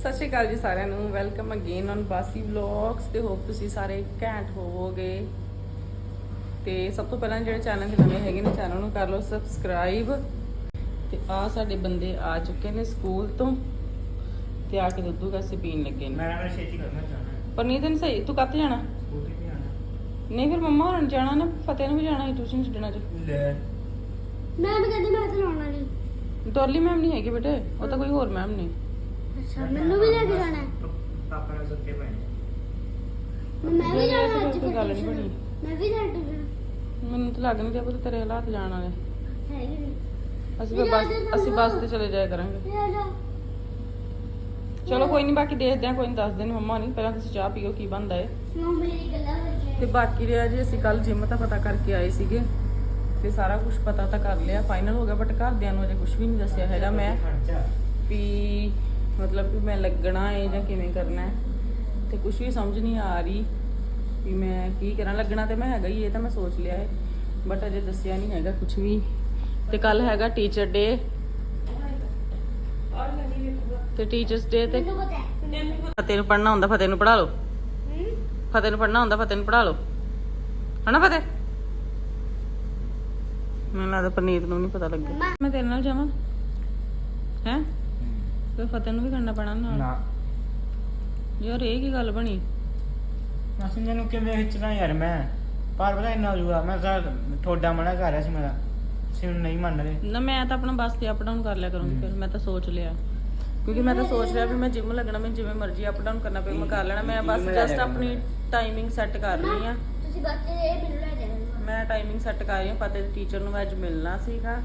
ਸਤਿ ਸ਼੍ਰੀ ਅਕਾਲ ਜੀ ਸਾਰਿਆਂ ਨੂੰ। Welcome again on Bassi vlogs ਤੇ ਹੋਪ ਤੁਸੀਂ ਸਾਰੇ ਘੈਂਟ ਹੋਵੋਗੇ। ਤੇ ਸਭ ਤੋਂ ਪਹਿਲਾਂ ਜਿਹੜੇ ਚੈਨਲ ਤੇ ਨਵੇਂ ਹੈਗੇ ਨੇ ਚੈਨਲ ਨੂੰ ਕਰ ਲਓ ਸਬਸਕ੍ਰਾਈਬ ਤੇ ਆ ਸਾਡੇ ਬੰਦੇ ਆ ਚੁੱਕੇ ਨੇ ਸਕੂਲ ਤੋਂ। ਤੇ ਆ ਕੇ ਦੁੱਧੂ ਕਾਸੇ ਪੀਣ ਲੱਗੇ ਨੇ। ਮੈਂ ਨਾ ਛੇਤੀ ਕਰਨਾ ਚਾਹਣਾ ਪਰਨੀਤ ਨਹੀਂ ਸਹੀ ਤੂੰ ਕੱਤ ਜਾਣਾ? ਸਕੂਟੀ ਤੇ ਆਣਾ ਨਹੀਂ ਫਿਰ ਮੰਮਾ ਹੋਰਾਂ ਨੇ ਜਾਣਾ ਨਾ ਫਤਿਹ ਨੂੰ ਵੀ ਜਾਣਾ ਹੈ ਟਿਊਸ਼ਨ ਛੱਡਣਾ ਚ ਲੈ। ਮੈਂ ਵੀ ਕਹਿੰਦੀ ਮੈਂ ਤਾਂ ਲਾਉਣਾ ਨਹੀਂ। ਡੋਲੀ ਮੈਮ ਨਹੀਂ ਹੈਗੀ ਬੇਟੇ ਉਹ ਤਾਂ ਕੋਈ ਹੋਰ ਮੈਮ ਨਹੀਂ। ਅੱਛਾ ਮੈਨੂੰ ਵੀ ਲੈ ਕੇ ਜਾਣਾ ਹੈ। ਪਾਪਾ ਨਾਲ ਸੁੱਤੇ ਪਏ ਨੇ। ਮੈਂ ਵੀ ਜਾਣਾ ਅੱਜ ਕੋਈ ਫਿਰ ਗੱਲ ਨਹੀਂ tuition। ਬਣੀ। ਮੈਂ ਵੀ ਜਾਣਾ ਟਿਊਸ਼ਨ। ਮੈਨੂੰ ਤਾਂ ਲੱਗ ਨਹੀਂ ਰਿਹਾ ਪੁੱਤ ਤੇਰੇ ਹਾਲਾਤ ਜਾਣ ਵਾਲੇ। ਹੈ ਕਿ ਨਹੀਂ। ਅਸੀਂ ਫਿਰ ਬੱਸ ਅਸੀਂ ਬੱਸ ਤੇ ਚਲੇ ਜਾਇਆ ਕਰਾਂਗੇ। ਲੈ ਜਾ ਚਲੋ ਕੋਈ ਨਹੀਂ ਬਾਕੀ ਦੇਖਦੇ ਆ ਕੋਈ ਨਹੀਂ ਦੱਸ ਦੇਣ ਮੰਮਾ ਨਹੀਂ ਪਹਿਲਾਂ ਤੁਸੀਂ ਚਾਹ ਪੀਓ ਕੀ ਬਣਦਾ ਏ। ਕਿਉਂ ਮੇਰੀ ਗੱਲਾਂ ਤੇ ਬਾਕੀ ਰਿਹਾ ਜੀ ਅਸੀਂ ਕੱਲ ਜਿਮ ਤਾਂ ਪਤਾ ਕਰਕੇ ਆਏ ਸੀਗੇ। ਤੇ ਸਾਰਾ ਕੁਝ ਪਤਾ ਤਾਂ ਕਰ ਲਿਆ। ਫਾਈਨਲ ਹੋ ਗਿਆ ਬਟ ਘਰਦਿਆਂ ਨੂੰ ਅਜੇ ਕੁਝ ਵੀ ਨਹੀਂ ਦੱਸਿਆ ਹੈਗਾ ਮੈਂ। ਵੀ ਮਤਲਬ ਕਿ ਮੈਂ ਲੱਗਣਾ ਹੈ ਜਾਂ ਕਿਵੇਂ ਕਰਨਾ ਹੈ ਤੇ ਕੁਝ ਵੀ ਸਮਝ ਨਹੀਂ ਆ ਰਹੀ ਵੀ ਮੈਂ ਕੀ ਕਰਾਂ। ਲੱਗਣਾ ਤੇ ਮੈਂ ਹੈਗਾ ਹੀ ਇਹ ਤਾਂ ਮੈਂ ਸੋਚ ਲਿਆ ਹੈ ਬਟ ਅਜੇ ਦੱਸਿਆ ਨਹੀਂ ਹੈਗਾ ਕੁਝ ਵੀ। ਤੇ ਕੱਲ ਹੈਗਾ ਟੀਚਰ ਡੇ ਤੇ ਟੀਚਰਸ ਡੇ ਤੇ ਫਤਿਹ ਨੂੰ ਪੜ੍ਹਨਾ ਹੁੰਦਾ ਫਤਿਹ ਨੂੰ ਪੜ੍ਹਾ ਲਓ? ਫਤਿਹ ਨੂੰ ਪੜ੍ਹਨਾ ਹੁੰਦਾ ਫਤਿਹ ਨੂੰ ਪੜ੍ਹਾ ਲਓ। ਹਨਾ ਫਤਿਹ? ਮੈਨੂੰ ਲੱਗਦਾ ਪਨੀਤ ਨੂੰ ਨਹੀਂ ਪਤਾ ਲੱਗਿਆ। ਮੈਂ ਤੇਰੇ ਨਾਲ ਜਾਵਾਂ? ਹੈ? ਤੇ ਫਤਿਹ ਨੂੰ ਵੀ ਕਰਨਾ ਪੈਣਾ ਨਾਲ। ਨਾ। ਯਾਰ ਇਹ ਕੀ ਗੱਲ ਬਣੀ? ਅਸੀਂ ਨੂੰ ਕਿਵੇਂ ਖਿੱਚਣਾ ਯਾਰ ਮੈਂ? ਪਰ ਪਤਾ ਇੰਨਾ ਜੂਆ ਮੈਂ ਤਾਂ ਥੋੜਾ ਮਨਾ ਕਰ ਰਿਹਾ ਸੀ ਮੇਰਾ। ਸੀ ਹੁਣ ਨਹੀਂ ਮੰਨ ਰਹੇ। ਨਾ ਮੈਂ ਤਾਂ ਆਪਣਾ ਬੱਸ ਤੇ ਅਪ ਡਾਊਨ ਕਰ ਲਿਆ ਕਰੂੰਗੀ ਫਿਰ ਮੈਂ ਤਾਂ ਸੋਚ ਲਿਆ। ਕਿਉਂਕਿ ਮੈਂ ਤਾਂ ਸੋਚ ਲਿਆ ਵੀ ਮੈਂ ਜਿਮ ਲੱਗਣਾ ਮੈਂ ਜਿਵੇਂ ਮਰਜ਼ੀ ਅਪ ਡਾਊਨ ਕਰਨਾ ਪਏ ਮੈਂ ਕਰ ਲੈਣਾ। ਮੈਂ ਬਸ ਜਸਟ ਆਪਣੀ ਟਾਈਮਿੰਗ ਸੈੱਟ ਕਰ ਰਹੀ ਆ ਤੁਸੀਂ ਬੱਚੇ ਦੇ ਮੈਨੂੰ ਲੈ ਜਾਣਾ ਮੈਂ ਟਾਈਮਿੰਗ ਸੈੱਟ ਕਰ ਰਹੀ ਹਾਂ ਦੇ ਟੀਚਰ ਨੂੰ ਮੈਂ ਅੱਜ ਮਿਲਣਾ ਸੀਗਾ।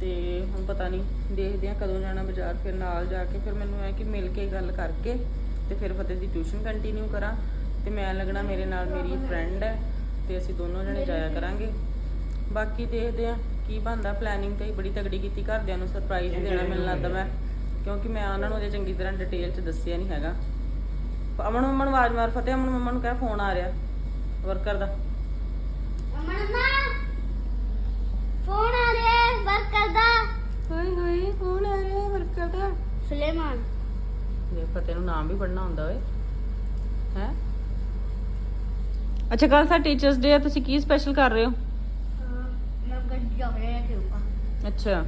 ਤੇ ਹੁਣ ਪਤਾ ਨਹੀਂ, ਦੇਖਦੇ ਆ ਕਦੋਂ ਜਾਣਾ ਬਾਜ਼ਾਰ, ਫਿਰ ਨਾਲ ਜਾ ਕੇ ਫਿਰ ਮੈਨੂੰ ਐ ਕਿ ਮਿਲ ਕੇ ਗੱਲ ਕਰਕੇ ਤੇ ਫਿਰ ਫਤਿਹ ਦੀ ਟਿਊਸ਼ਨ ਕੰਟੀਨਿਊ ਕਰਾਂ ਤੇ ਮੈਂ ਲੱਗਣਾ ਮੇਰੇ ਨਾਲ ਮੇਰੀ ਫਰੈਂਡ ਹੈ ਤੇ ਅਸੀਂ ਦੋਨੋਂ ਜਣੇ ਜਾਇਆ ਕਰਾਂਗੇ। ਬਾਕੀ ਦੇਖਦੇ ਆ ਕੀ ਬਣਦਾ ਪਲੈਨਿੰਗ ਤੇ ਬੜੀ ਤਗੜੀ ਕੀਤੀ ਘਰਦਿਆਂ ਨੂੰ ਸਰਪ੍ਰਾਈਜ਼ ਦੇਣਾ ਮਿਲਣਾ ਤਾਂ ਮੈਂ, ਕਿਉਂਕਿ ਮੈਂ ਉਹਨਾਂ ਨੂੰ ਅਜੇ ਚੰਗੀ ਤਰ੍ਹਾਂ ਡਿਟੇਲ ਚ ਦੱਸਿਆ ਨਹੀਂ ਹੈਗਾ। ਅਮਨ ਮੰਮਾ ਨੂੰ ਆਵਾਜ਼ ਮਾਰ, ਫਤਿਹ ਅਮਨ ਮੰਮਾ ਨੂੰ ਕਹਿ ਫੋਨ ਆ ਰਿਹਾ ਵਰਕਰ ਦਾ। ਮੰਮਾ ਹਾਏ ਹਾਏ ਕੌਣ ਆ ਰਿਹਾ ਵਰਕਰ ਦਾ? ਸੁਲੇਮਾਨ। ਇਹ ਫਤਿਹ ਨੂੰ ਨਾਮ ਵੀ ਪੜਨਾ ਹੁੰਦਾ ਓਏ। ਹੈ? ਅੱਛਾ ਕੱਲ ਸਾ ਟੀਚਰਸ ਡੇ ਆ ਤੁਸੀਂ ਕੀ ਸਪੈਸ਼ਲ ਕਰ ਰਹੇ ਹੋ? ਮੈਂ ਗੱਡੀ ਜਾ ਰਿਹਾ ਕਿ ਉੱਪਰ ਅੱਛਾ।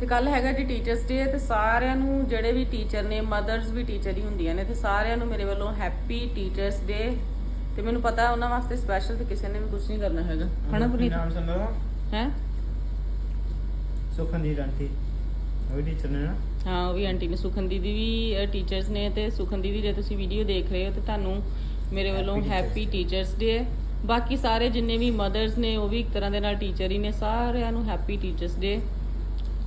ਤੇ ਕੱਲ ਹੈਗਾ ਜੀ ਟੀਚਰਸ ਡੇ ਤੇ ਸਾਰਿਆਂ ਨੂੰ ਜਿਹੜੇ ਵੀ ਟੀਚਰ ਨੇ ਮਦਰਸ ਵੀ ਟੀਚਰ ਹੀ ਹੁੰਦੀਆਂ ਨੇ ਤੇ ਸਾਰਿਆਂ ਨੂੰ ਮੇਰੇ ਵੱਲੋਂ ਹੈਪੀ ਟੀਚਰਸ ਡੇ ਤੇ ਮੈਨੂੰ ਪਤਾ ਉਹਨਾਂ ਵਾਸਤੇ ਸਪੈਸ਼ਲ ਤੇ ਕਿਸੇ ਨੇ ਵੀ ਕੁਝ ਨਹੀਂ ਕਰਨਾ ਹੈਗਾ। ਹਨਾ ਪੁਨੀਤ? ਨਾਮ ਸੰਦੋ ਹੈ? ਆਂਟੀ ਉਹ ਟੀਚਰ ਨੇ ਨਾ? ਹਾਂ ਉਹ ਵੀ ਆਂਟੀ ਨੇ। ਸੁਖਨ ਦੀਦੀ ਵੀ ਟੀਚਰਸ ਨੇ ਤੇ ਸੁਖਨ ਦੀਦੀ ਜੇ ਤੁਸੀਂ ਵੀਡੀਓ ਦੇਖ ਰਹੇ ਹੋ ਤੇ ਤੁਹਾਨੂੰ ਮੇਰੇ ਵੱਲੋਂ ਹੈਪੀ ਟੀਚਰਸ ਡੇ ਬਾਕੀ ਸਾਰੇ ਜਿੰਨੇ ਵੀ ਮਦਰਸ ਨੇ ਉਹ ਵੀ ਇੱਕ ਤਰ੍ਹਾਂ ਦੇ ਨਾਲ ਟੀਚਰ ਹੀ ਨੇ। ਸਾਰਿਆਂ ਨੂੰ ਹੈਪੀ ਟੀਚਰਸ ਡੇ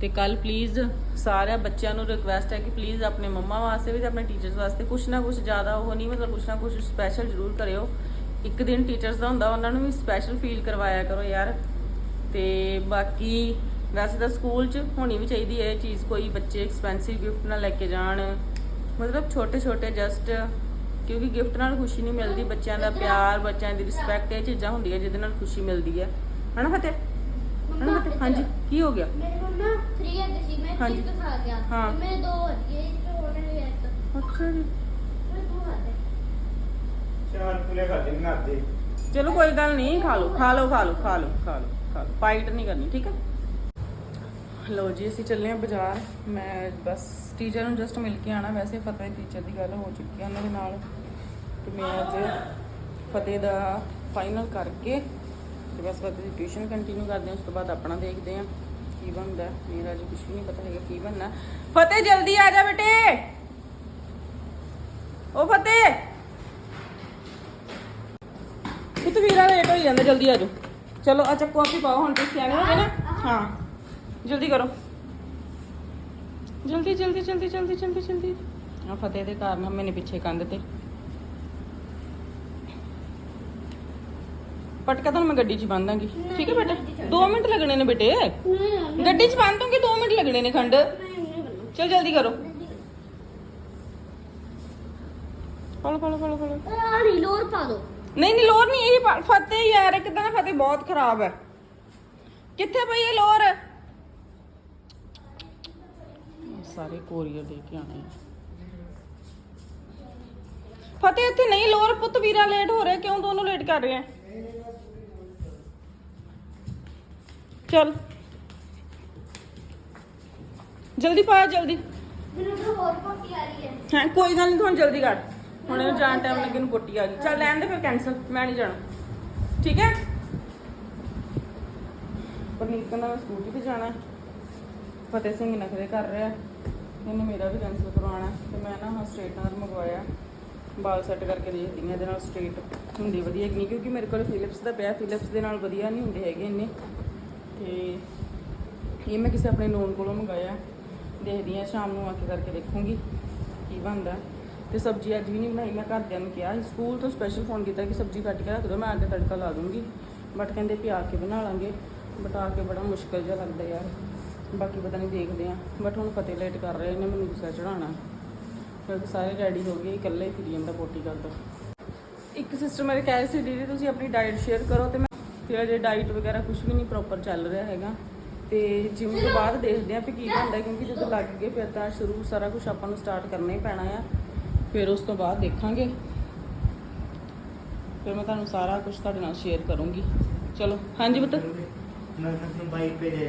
ਤੇ ਕੱਲ ਪਲੀਜ਼ ਸਾਰਿਆਂ ਬੱਚਿਆਂ ਨੂੰ ਰਿਕਵੈਸਟ ਹੈ ਕਿ ਪਲੀਜ਼ ਆਪਣੇ ਮੰਮਾ ਵਾਸਤੇ ਵੀ ਤੇ ਆਪਣੇ ਟੀਚਰਸ ਵਾਸਤੇ ਕੁਛ ਨਾ ਕੁਛ ਜ਼ਿਆਦਾ ਉਹ ਨਹੀਂ ਮਤਲਬ ਕੁਛ ਨਾ ਕੁਛ ਸਪੈਸ਼ਲ ਜ਼ਰੂਰ ਕਰਿਓ। ਇੱਕ ਦਿਨ ਟੀਚਰਸ ਦਾ ਹੁੰਦਾ ਉਹਨਾਂ ਨੂੰ ਵੀ ਸਪੈਸ਼ਲ ਫੀਲ ਕਰਵਾਇਆ ਕਰੋ ਯਾਰ। ਤੇ ਬਾਕੀ ਵੈਸੇ ਤਾਂ ਸਕੂਲ 'ਚ ਹੋਣੀ ਵੀ ਚਾਹੀਦੀ ਹੈ ਇਹ ਚੀਜ਼ ਕੋਈ ਬੱਚੇ ਐਕਸਪੈਂਸਿਵ ਗਿਫਟ ਨਾ ਲੈ ਕੇ ਜਾਣ। ਮਤਲਬ ਛੋਟੇ ਛੋਟੇ ਜਸਟ ਕਿਉਂਕਿ ਗਿਫਟ ਨਾਲ ਖੁਸ਼ੀ ਨਹੀਂ ਮਿਲਦੀ ਬੱਚਿਆਂ ਦਾ ਪਿਆਰ ਬੱਚਿਆਂ ਦੀ ਰਿਸਪੈਕਟ ਇਹ ਚੀਜ਼ਾਂ ਹੁੰਦੀਆਂ ਜਿਹਦੇ ਨਾਲ ਖੁਸ਼ੀ ਮਿਲਦੀ ਹੈ। ਹਨਾ ਫਤਿਹ? ਹਨਾ ਫਤਿਹ? ਹਾਂਜੀ ਕੀ ਹੋ ਗਿਆ? ਮੇਰੇ ਮੰਮਾ 3 ਹੈਗੇ ਸੀ ਮੈਂ ਹਾਂਜੀ। ਚਿੱਕ ਖਾ ਗਿਆ ਹਾਂ। ਮੈਂ ਦੋ ਵਧੀਆ ਇੱਕ ਹੋਣੇ ਵੀ ਇੱਕ। ਅੱਛਾ ਜੀ। ਚਾਰ ਫੁਲੇ ਖਾਦੇ ਨਾ ਦੇ ਚਲੋ ਕੋਈ ਗੱਲ ਨਹੀਂ ਖਾ ਲਓ ਖਾ ਲਓ ਖਾ ਲਓ ਖਾ ਲਓ ਖਾ ਲਓ ਖਾ ਲਓ। ਫਾਈਟ ਨਹੀਂ ਕਰਨੀ ਠੀਕ ਹੈ? ਲਓ ਜੀ ਅਸੀਂ ਚੱਲੇ ਹਾਂ ਬਾਜ਼ਾਰ। ਮੈਂ ਬਸ ਟੀਚਰ ਨੂੰ ਜਸਟ ਮਿਲ ਕੇ ਆਣਾ ਵੈਸੇ ਫਤਿਹ ਟੀਚਰ ਦੀ ਗੱਲ ਹੋ ਚੁੱਕੀ ਹੈ ਉਹਨਾਂ ਦੇ ਨਾਲ। ਤੇ ਮੈਂ ਅੱਜ ਫਤਿਹ ਦਾ ਫਾਈਨਲ ਕਰਕੇ ਤੇ ਬਸ ਫਤਿਹ ਦੀ ਟਿਊਸ਼ਨ ਕੰਟੀਨਿਊ ਕਰਦੇ ਹਾਂ। ਉਸ ਤੋਂ ਬਾਅਦ ਆਪਣਾ ਦੇਖਦੇ ਹਾਂ ਕੀ ਬਣਦਾ। ਮੇਰਾ ਜੀ ਕੁਝ ਵੀ ਨਹੀਂ ਪਤਾ ਹੈਗਾ ਕੀ ਬਣਨਾ। ਫਤਿਹ ਜਲਦੀ ਆ ਜਾ ਬੇਟੇ! ਓ ਫਤਿਹ! ਪੁੱਤ ਵੀਰਾ ਲੇਟ ਹੋ ਜਾਂਦਾ ਜਲਦੀ ਆ ਜਾਓ। ਚਲੋ ਆ ਚੱਕੋ ਆਪੀ ਪਾਓ ਹੁਣ ਤੁਸੀਂ ਆਣੇ ਹੋਗੇ ਨਾ? ਹਾਂ। ਜਲਦੀ ਕਰੋ ਜਲਦੀ ਜਲਦੀ ਜਲਦੀ ਜਲਦੀ ਜਲਦੀ ਜਲਦੀ ਆ ਫਤਿਹ ਦੇ ਕਾਰਨ ਮੈਨੇ ਪਿੱਛੇ ਕੰਧ ਤੇ ਪਟਕਾ ਤੁਹਾਨੂੰ ਮੈਂ ਗੱਡੀ 'ਚ ਬੰਨ ਦਾਂਗੀ ਠੀਕ ਹੈ ਬੇਟੇ 2 ਮਿੰਟ ਲੱਗਣੇ ਨੇ ਬੇਟੇ ਨਹੀਂ ਗੱਡੀ 'ਚ ਬੰਨ ਦੂੰਗੀ 2 ਮਿੰਟ ਲੱਗਣੇ ਨੇ ਖੰਡ ਨਹੀਂ ਬਣਨਾ ਚਲ ਜਲਦੀ ਕਰੋ ਫੜੋ ਫੜੋ ਫੜੋ ਫੜੋ ਆ ਨਹੀਂ ਲੋਰ ਪਾ ਦੋ ਨਹੀਂ ਨਹੀਂ ਲੋਰ ਨਹੀਂ ਇਹ ਪਾ- ਫਤਿਹ ਯਾਰ ਇੱਕ ਤਾਂ ਨਾ ਫਤਿਹ ਬਹੁਤ ਖਰਾਬ ਹੈ ਕਿੱਥੇ ਪਈ ਇਹ ਲੋਰ ਸਾਰੇ ਕੋਰੀਅਰ ਦੇ ਕੇ ਆਣੇ ਫਤਿਹ ਇੱਥੇ ਨਹੀਂ ਲੋਰ ਪੁੱਤ ਵੀਰਾ ਲੇਟ ਹੋ ਰਿਹਾ ਕਿਉਂ ਦੋਨੋਂ ਲੇਟ ਕਰ ਰਹੇ ਆ? ਚਲ। ਜਲਦੀ ਪਾਇਆ ਜਲਦੀ। ਮੈਨੂੰ ਤਾਂ ਹੋਰ ਪੱਕੀ ਆ ਰਹੀ ਹੈ। ਹਾਂ ਕੋਈ ਗੱਲ ਨਹੀਂ ਤੁਹਾਨੂੰ ਜਲਦੀ ਕਰ। ਹੁਣ ਇਹਨੂੰ ਜਾਣ ਟਾਈਮ ਲੱਗੇ ਨੂੰ ਪੋਟੀ ਆ ਗਈ ਚੱਲ ਲੈਣ ਦੇ ਫਿਰ ਕੈਨਸਲ ਮੈਂ ਨਹੀਂ ਜਾਣਾ। ਠੀਕ ਹੈ? ਪਰਨੀਤ ਕਹਿੰਦਾ ਮੈਂ ਸਕੂਟੀ ਤੇ ਜਾਣਾ। ਫਤਿਹ ਸਿੰਘ ਨਖਰੇ ਕਰ ਰਿਹਾ। ਇਹਨੇ ਮੇਰਾ ਵੀ ਕੈਂਸਲ ਕਰਵਾਉਣਾ ਹੈ। ਤੇ ਮੈਂ ਨਾ ਹਾਂ ਸਟ੍ਰੇਟਨਰ ਮੰਗਵਾਇਆ। ਬਾਲ ਸੈੱਟ ਕਰਕੇ ਦੇਖਦੀ ਹਾਂ ਇਹਦੇ ਨਾਲ ਸਟ੍ਰੇਟ ਹੁੰਦੀ ਵਧੀਆ ਕਿ ਨਹੀਂ, ਕਿਉਂਕਿ ਮੇਰੇ ਕੋਲ ਫਿਲਿਪਸ ਦਾ ਪਿਆ। ਫਿਲਿਪਸ ਦੇ ਨਾਲ ਵਧੀਆ ਨਹੀਂ ਹੁੰਦੇ ਹੈਗੇ ਇੰਨੇ। ਤੇ ਇਹ ਮੈਂ ਕਿਸੇ ਆਪਣੇ ਨੋਨ ਕੋਲੋਂ ਮੰਗਾਇਆ। ਦੇਖਦੀ ਹਾਂ, ਸ਼ਾਮ ਨੂੰ ਆ ਕੇ ਕਰਕੇ ਦੇਖੂੰਗੀ ਕੀ ਬਣਦਾ। ਤੇ ਸਬਜ਼ੀ ਅੱਜ ਵੀ ਨਹੀਂ ਬਣਾਈ, ਮੈਂ ਘਰਦਿਆਂ ਨੂੰ ਕਿਹਾ ਸਕੂਲ ਤੋਂ ਸਪੈਸ਼ਲ ਫੋਨ ਕੀਤਾ ਕਿ ਸਬਜ਼ੀ ਕੱਟ ਕੇ ਰੱਖ ਦਿਓ, ਮੈਂ ਆ ਕੇ ਤੜਕਾ ਲਾ ਦੂੰਗੀ। ਬਟ ਕਹਿੰਦੇ ਪਿਆ ਕੇ ਬਣਾ ਲਾਂਗੇ। ਬਟ ਆ ਕੇ ਬੜਾ ਮੁਸ਼ਕਲ ਜਿਹਾ ਲੱਗਦਾ ਯਾਰ। ਬਾਕੀ ਪਤਾ ਨਹੀਂ ਦੇਖਦੇ ਆ। ਬਟ ਹੁਣ ਫਤਿਹ ਲੇਟ ਕਰ ਰਹੇ ਨੇ, ਮੈਨੂੰ ਗੁੱਸਾ ਚੜਾਉਣਾ ਕਿਉਂਕਿ ਸਾਰੇ ਰੈਡੀ ਹੋ ਗਏ, ਇਕੱਲੇ ਹੀ ਫਿਰੀ ਜਾਂਦਾ ਪੋਟੀ ਕਰਦਾ ਇੱਕ ਸਿਸਟਰ ਮੇਰੇ ਕਹਿ ਰਹੀ ਸੀ, ਦੀਦੀ, ਤੁਸੀਂ ਆਪਣੀ ਡਾਈਟ ਸ਼ੇਅਰ ਕਰੋ ਤੇ ਮੈਂ ਤੇ ਅਜੇ ਡਾਈਟ ਵਗੈਰਾ ਕੁਝ ਵੀ ਨਹੀਂ ਪ੍ਰੋਪਰ ਚੱਲ ਰਿਹਾ ਹੈਗਾ। ਤੇ ਜਿਮ ਤੋਂ ਬਾਅਦ ਦੇਖਦੇ ਆਂ ਵੀ ਕੀ ਹੁੰਦਾ ਕਿਉਂਕਿ ਜਦੋਂ ਲੱਗ ਗਏ ਫਿਰ ਤਾਂ ਸ਼ੁਰੂ ਸਾਰਾ ਕੁਝ ਆਪਾਂ ਨੂੰ ਸਟਾਰਟ ਕਰਨਾ ਹੀ ਪੈਣਾ ਆ। ਫਿਰ ਉਸ ਤੋਂ ਬਾਅਦ ਦੇਖਾਂਗੇ। ਫਿਰ ਮੈਂ ਤੁਹਾਨੂੰ ਸਾਰਾ ਕੁਝ ਤੁਹਾਡੇ ਨਾਲ ਸ਼ੇਅਰ ਕਰੂੰਗੀ। ਚਲੋ, ਹਾਂਜੀ ਬਤ ਮੈਂ ਤੁਹਾਨੂੰ ਬਾਈਕ पे दे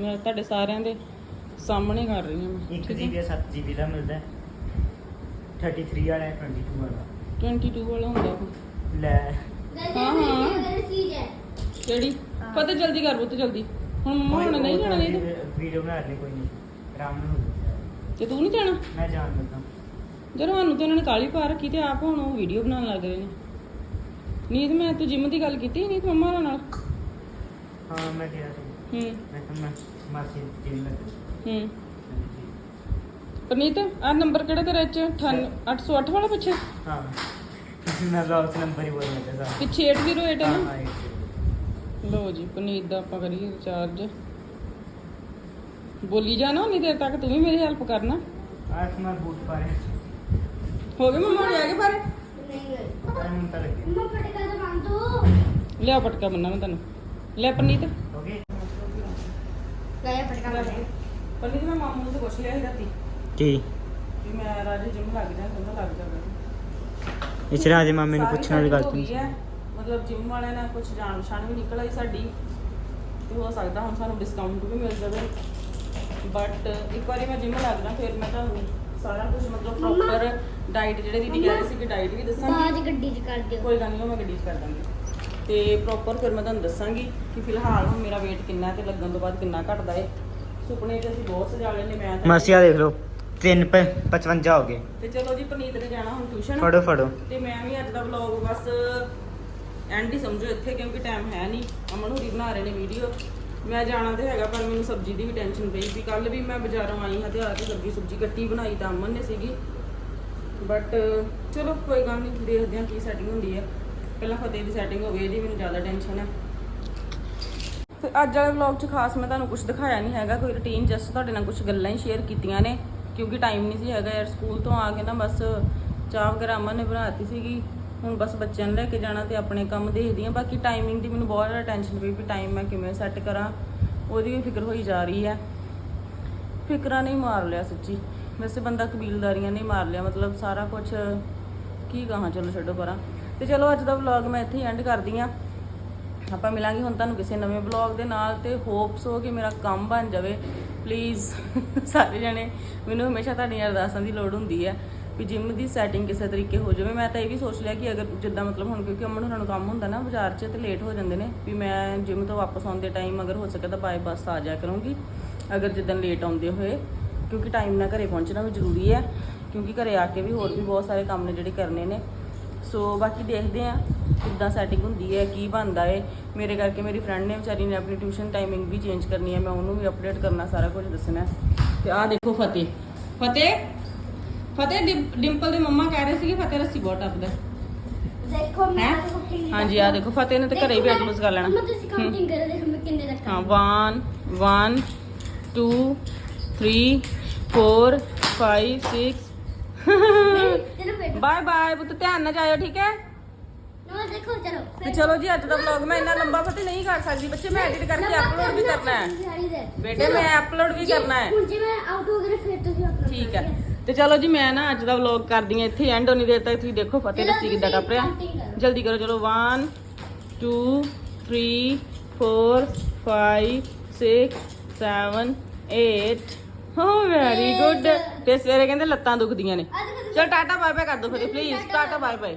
ਮੈਂ ਤੁਹਾਡੇ ਸਾਰਿਆਂ ਦੇ ਸਾਹਮਣੇ ਕਰ ਰਹੀ ਹਾਂ ਮੈਂ। 1 GB 7 GB ਦਾ ਮਿਲਦਾ ਹੈ। 33 ਵਾਲਾ ਹੈ 22 ਵਾਲਾ। 22 ਵਾਲਾ ਹੁੰਦਾ ਉਹ ਲੈ। ਹਾਂ ਹਾਂ। ਕਿਹੜੀ ਫਤਿਹ ਜਲਦੀ ਕਰ ਬੁੱਤ ਜਲਦੀ। ਹੁਣ ਮੰਮਾ ਹੁਣ ਨਹੀਂ ਜਾਣਾ ਨਹੀਂ ਤੇ? ਵੀਡੀਓ ਬਣਾ ਲੈ ਕੋਈ ਨਹੀਂ। ਆਰਾਮ ਨਾਲ ਤੇ ਤੂੰ ਨਹੀਂ ਜਾਣਾ? ਮੈਂ ਜਾਣ ਲੱਗਾ। ਜਦੋਂ ਸਾਨੂੰ ਤੇ ਉਹਨਾਂ ਨੇ ਕਾਲੀ ਪਾ ਰੱਖੀ ਤੇ ਆਪ ਹੁਣ ਉਹ ਵੀਡੀਓ ਬਣਾਉਣ ਲੱਗ ਰਹੇ ਨੇ। ਨੀਤ ਮੈਂ ਤੂੰ ਜਿਮ ਦੀ ਗੱਲ ਕੀਤੀ ਨਹੀਂ ਮੰਮਾ ਨਾਲ? ਹਾਂ ਮੈਂ ਕਿਹਾ ਹੂੰ। ਮੈਂ ਤਾਂ ਮੈਂ ਮਾਸੀ ਹੂੰ। ਪਰਨੀਤ ਆ ਨੰਬਰ ਕਿਹੜਾ ਤੇਰੇ ਚ? 808 ਵਾਲਾ ਪਿੱਛੇ ਹਾਂ। ਕਿਸੇ ਨਾਲ ਉਸ ਨੰਬਰ ਹੀ ਬੋਲਣਾ ਤੇ ਪਿੱਛੇ 808 ਹੈ ਨਾ? ਲੋ ਜੀ ਪਰਨੀਤ ਦਾ ਆਪਾਂ ਕਰੀਏ ਰਿਚਾਰਜ ਬੋਲੀ ਜਾਣਾ ਨਹੀਂ ਦੇਰ ਤੱਕ ਤੂੰ ਵੀ ਮੇਰੀ ਹੈਲਪ ਕਰਨਾ। ਆਸ ਮੈਂ ਬੂਟ ਪਾਰੇ ਹੋ ਗਏ ਮੰਮਾ ਨੇ ਆ ਗਏ ਪਰ ਹੁਣ ਤਾਂ ਲੱਗੇ। ਲਿਆ ਪਟਕਾ ਬੰਨਾ ਮੈਂ ਤੈਨੂੰ। ਲੈ ਪਰਨੀਤ ਹੋ ਗਏ? ਪਟਕਾ ਬੰਦ ਪਰਨੀਤ ਮੈਂ ਮਾਮੂ ਨੂੰ ਤੇ ਪੁੱਛ ਲਿਆ ਸੀ ਰਾਤੀ। की ਵੀ ਮੈਂ ਰਾਜੇ ਜਿਮ ਲੱਗ ਜਾ ਕਹਿੰਦਾ ਲੱਗ ਜਾਗਾ ਇਸ ਰਾਜੇ ਮਾਮੇ ਨੂੰ ਸਾਰੀ ਪੁੱਛਣ ਵਾਲੀ ਗੱਲ ਹੋ ਗਈ ਹੈ। ਮਤਲਬ ਜਿਮ ਵਾਲਿਆਂ ਨਾਲ ਕੁਝ ਜਾਣ ਪਛਾਣ ਵੀ ਨਿਕਲ ਆਈ ਸਾਡੀ। ਤੇ ਹੋ ਸਕਦਾ ਹੁਣ ਸਾਨੂੰ ਡਿਸਕਾਊਂਟ ਵੀ ਮਿਲ ਜਾਵੇ। ਬਟ ਇੱਕ ਵਾਰੀ ਮੈਂ ਜਿਮ ਲੱਗਦਾ ਫਿਰ ਮੈਂ ਤੁਹਾਨੂੰ ਸਾਰਾ ਕੁਝ ਮਤਲਬ ਮੰਮਾ। ਪ੍ਰੋਪਰ ਡਾਈਟ ਜਿਹੜੇ ਦੀਦੀ ਕਹਿ ਰਹੇ ਸੀ ਕਿ ਡਾਈਟ ਵੀ ਦੱਸਾਂਗੀ। ਬਾਜ ਗੱਡੀ ਚ ਕਰ ਦਿਓ। ਕੋਈ ਗੱਲ ਨਹੀਂ ਉਹ ਮੈਂ ਗੱਡੀ 'ਚ ਕਰ ਦਾਂਗੀ। ਤੇ ਪ੍ਰੋਪਰ ਫਿਰ ਮੈਂ ਤੁਹਾਨੂੰ ਦੱਸਾਂਗੀ ਕਿ ਫਿਲਹਾਲ ਹੁਣ ਮੇਰਾ weight ਕਿੰਨਾ ਤੇ ਲੱਗਣ ਤੋਂ ਬਾਅਦ ਕਿੰਨਾ ਘਟਦਾ ਹੈ। ਸੁਪਨੇ 'ਚ ਅਸੀਂ ਬਹੁਤ ਸਜਾ ਲੈਨੇ ਮੈਂ ਤਾਂ- ਮਾਸੀ ਆ ਦੇਖ ਲਓ। 3 55 ਹੋ ਗਏ। ਤੇ ਚਲੋ ਜੀ ਪਨੀਤ ਨੇ ਜਾਣਾ ਹੁਣ ਟਿਊਸ਼ਨ ਫੜੋ ਫੜੋ। ਤੇ ਮੈਂ ਵੀ ਅੱਜ ਦਾ ਵਲੌਗ ਬਸ ਐਂਡ ਹੀ ਸਮਝੋ ਇੱਥੇ ਕਿਉਂਕਿ ਟਾਈਮ ਹੈ ਨਹੀਂ। ਅਮਨ ਹੋਰੀ ਬਣਾ ਰਹੇ ਨੇ ਵੀਡੀਓ ਮੈਂ ਜਾਣਾ ਤੇ ਹੈਗਾ ਪਰ ਮੈਨੂੰ ਸਬਜ਼ੀ ਦੀ ਵੀ ਟੈਨਸ਼ਨ ਪਈ ਵੀ ਕੱਲ ਵੀ ਮੈਂ ਬਾਜ਼ਾਰੋਂ ਆਈ ਹਾਂ ਤੇ ਆ ਕੇ ਸਬਜ਼ੀ ਸੁਬਜ਼ੀ ਕੱਟੀ ਬਣਾਈ ਤਾਂ ਅਮਨ ਨੇ ਸੀਗੀ। ਬਟ ਚਲੋ ਕੋਈ ਗੱਲ ਨਹੀਂ ਦੇਖਦੇ ਹਾਂ ਕੀ ਸੈਟਿੰਗ ਹੁੰਦੀ ਹੈ। ਪਹਿਲਾਂ ਫਤਿਹ ਦੀ ਸੈਟਿੰਗ ਹੋ ਗਈ, ਇਹਦੀ ਮੈਨੂੰ ਜ਼ਿਆਦਾ ਟੈਨਸ਼ਨ ਹੈ ਫਿਰ ਅੱਜ ਵਾਲੇ ਵਲੌਗ 'ਚ ਖਾਸ ਮੈਂ ਤੁਹਾਨੂੰ ਕੁਝ ਦਿਖਾਇਆ ਨਹੀਂ ਹੈਗਾ, ਕੋਈ ਰੁਟੀਨ ਜਸਟ ਤੁਹਾਡੇ ਨਾਲ ਕੁਝ ਗੱਲਾਂ ਹੀ ਸ਼ੇਅਰ ਕੀਤੀਆਂ ਨੇ, ਕਿਉਂਕਿ ਟਾਈਮ ਨਹੀਂ ਸੀ ਹੈਗਾ ਯਾਰ ਸਕੂਲ ਤੋਂ ਆ ਕੇ ਨਾ ਬਸ ਚਾਹ ਵਗੈਰਾ ਅਮਨ ਨੇ ਬਣਾਤੀ ਸੀਗੀ, ਹੁਣ ਬਸ ਬੱਚਿਆਂ ਨੂੰ ਲੈ ਕੇ ਜਾਣਾ ਤੇ ਆਪਣੇ ਕੰਮ ਦੇਖਦੀ ਆ ਬਾਕੀ ਟਾਈਮਿੰਗ ਦੀ ਮੈਨੂੰ ਬਹੁਤ ਜ਼ਿਆਦਾ ਟੈਨਸ਼ਨ ਪਈ ਵੀ ਟਾਈਮ ਮੈਂ ਕਿਵੇਂ ਸੈੱਟ ਕਰਾਂ, ਉਹਦੀ ਵੀ ਫਿਕਰ ਹੋਈ ਜਾ ਰਹੀ ਹੈ। ਫਿਕਰਾਂ ਨਹੀਂ ਮਾਰ ਲਿਆ ਸੱਚੀ। ਵੈਸੇ ਬੰਦਾ ਕਬੀਲਦਾਰੀਆਂ ਨਹੀਂ ਮਾਰ ਲਿਆ, ਮਤਲਬ ਸਾਰਾ ਕੁਝ ਕੀ ਕਹਾਂ, ਚਲੋ ਛੱਡੋ ਪਰਾਂ। ਤੇ ਚਲੋ ਅੱਜ ਦਾ ਵਲੌਗ ਮੈਂ ਇੱਥੇ ਹੀ ਐਂਡ ਕਰਦੀ ਆ ਆਪਾਂ ਮਿਲਾਂਗੇ ਹੁਣ ਤੁਹਾਨੂੰ ਕਿਸੇ ਨਵੇਂ ਵਲੌਗ ਦੇ ਨਾਲ ਤੇ ਹੋਪਸ ਹੋ ਕਿ ਮੇਰਾ ਕੰਮ ਬਣ ਜਾਵੇ। ਪਲੀਜ਼ ਸਾਰੇ ਜਣੇ, ਮੈਨੂੰ ਹਮੇਸ਼ਾ ਤੁਹਾਡੀਆਂ ਅਰਦਾਸਾਂ ਦੀ ਲੋੜ ਹੁੰਦੀ ਹੈ ਵੀ ਜਿਮ ਦੀ ਸੈਟਿੰਗ ਕਿਸੇ ਤਰੀਕੇ ਹੋ ਜਾਵੇ। ਮੈਂ ਤਾਂ ਇਹ ਵੀ ਸੋਚ ਲਿਆ ਕਿ ਅਗਰ ਜਿੱਦਾਂ ਮਤਲਬ ਹੁਣ ਕਿਉਂਕਿ ਅਮਨ ਹੋਰਾਂ ਨੂੰ ਕੰਮ ਹੁੰਦਾ ਨਾ ਬਾਜ਼ਾਰ 'ਚ ਤੇ ਲੇਟ ਹੋ ਜਾਂਦੇ ਨੇ ਵੀ ਮੈਂ ਜਿਮ ਤੋਂ ਵਾਪਸ ਆਉਂਦੇ ਟਾਈਮ ਅਗਰ ਹੋ ਸਕੇ ਤਾਂ ਬਾਏ ਬੱਸ ਆ ਜਾਇਆ ਕਰੂੰਗੀ। ਅਗਰ ਜਿੱਦਾਂ ਲੇਟ ਆਉਂਦੇ ਹੋਏ, ਕਿਉਂਕਿ ਟਾਈਮ ਨਾਲ ਘਰੇ ਪਹੁੰਚਣਾ ਵੀ ਜ਼ਰੂਰੀ ਹੈ। ਕਿਉਂਕਿ ਘਰੇ ਆ ਕੇ ਵੀ ਹੋਰ ਵੀ ਬਹੁਤ ਸਾਰੇ ਕੰਮ ਨੇ ਜਿਹੜੇ ਕਰਨੇ ਨੇ। ਸੋ ਬਾਕੀ ਦੇਖਦੇ ਆ ਕਿੱਦਾਂ ਸੈਟਿੰਗ ਹੁੰਦੀ ਹੈ ਕੀ ਬਣਦਾ ਹੈ। ਮੇਰੇ ਕਰਕੇ ਮੇਰੀ ਫਰੈਂਡ ਨੇ ਵਿਚਾਰੀ ਨੇ ਆਪਣੀ ਟਿਊਸ਼ਨ ਟਾਈਮਿੰਗ ਵੀ ਚੇਂਜ ਕਰਨੀ ਹੈ ਮੈਂ ਉਹਨੂੰ ਵੀ ਅਪਡੇਟ ਕਰਨਾ ਸਾਰਾ ਕੁਝ ਦੱਸਣਾ। ਤੇ ਆਹ ਦੇਖੋ ਫਤਿਹ। ਫਤਿਹ? ਫਤਿਹ ਡਿੰਪਲ ਦੇ ਮੰਮਾ ਕਹਿ ਰਹੇ ਸੀ ਕਿ ਫਤਿਹ ਰੱਸੀ ਬਹੁਤ ਟੱਪਦਾ ਦੇਖੋ ਮੈਂ ਹਾਂਜੀ ਆ ਦੇਖੋ ਫਤਿਹ ਨੇ ਤੇ ਘਰੇ ਹੀ ਵੇਟ ਲੂਸ ਕਰ ਲੈਣਾ। ਮੈਂ ਤੁਸੀਂ। ਕਾਊਂਟਿੰਗ ਕਰੋ ਦੇਖੋ ਮੈਂ ਕਿੰਨੇ ਤੱਕ ਹਾਂ 1 1 2 3 4 5 6 ਚਲੋ ਬੇਟਾ ਬਾਏ ਬਾਏ ਪੁੱਤ ਧਿਆਨ ਨਾਲ ਜਾਇਓ ਠੀਕ ਹੈ ਨਾ ਦੇਖੋ ਚਲੋ ਤੇ ਚਲੋ ਜੀ ਅੱਜ ਦਾ ਵਲੌਗ ਮੈਂ ਇੰਨਾ ਲੰਬਾ ਫਤਿਹ ਨਹੀਂ ਕਰ ਸਕਦੀ ਬੱਚੇ ਮੈਂ ਐਡਿਟ ਕਰਕੇ ਅਪਲੋਡ ਵੀ ਕਰਨਾ ਹੈ ਬੇਟੇ ਮੈਂ ਅਪਲੋਡ ਵੀ ਕਰਨਾ ਹੈ ਹੁਣ ਜੇ ਮੈਂ ਆਊਟ ਹੋ ਗਿਆ ਫਿਰ ਤੁਸੀਂ ਆਪਣਾ ਠੀਕ ਹੈ ਤੇ ਚਲੋ ਜੀ ਮੈਂ ਨਾ ਅੱਜ ਦਾ ਵਲੌਗ ਕਰਦੀ ਹਾਂ ਇੱਥੇ ਐਂਡ ਹੋਣੀ ਦੇਰ ਤੱਕ ਤੁਸੀਂ ਦੇਖੋ ਫਤਿਹ ਚਲੋ ਰੱਸੀ ਕਿੱਦਾਂ ਤੁਸੀਂ ਟੱਪ ਰਿਹਾ counting ਕਰੋ। ਜਲਦੀ ਕਰੋ ਚਲੋ 1 2 3 4 5 6 7 8 ਹੋ ਵੈਰੀ ਗੁੱਡ ਤੇ ਸਵੇਰੇ ਕਹਿੰਦੇ ਲੱਤਾਂ ਦੁਖਦੀਆਂ ਨੇ। ਚਲ ਟਾਟਾ ਬਾਏ ਬਾਏ ਕਰ ਦਿਓ ਫਿਰ ਪਲੀਜ਼ ਟਾਟਾ ਬਾਏ ਬਾਏ।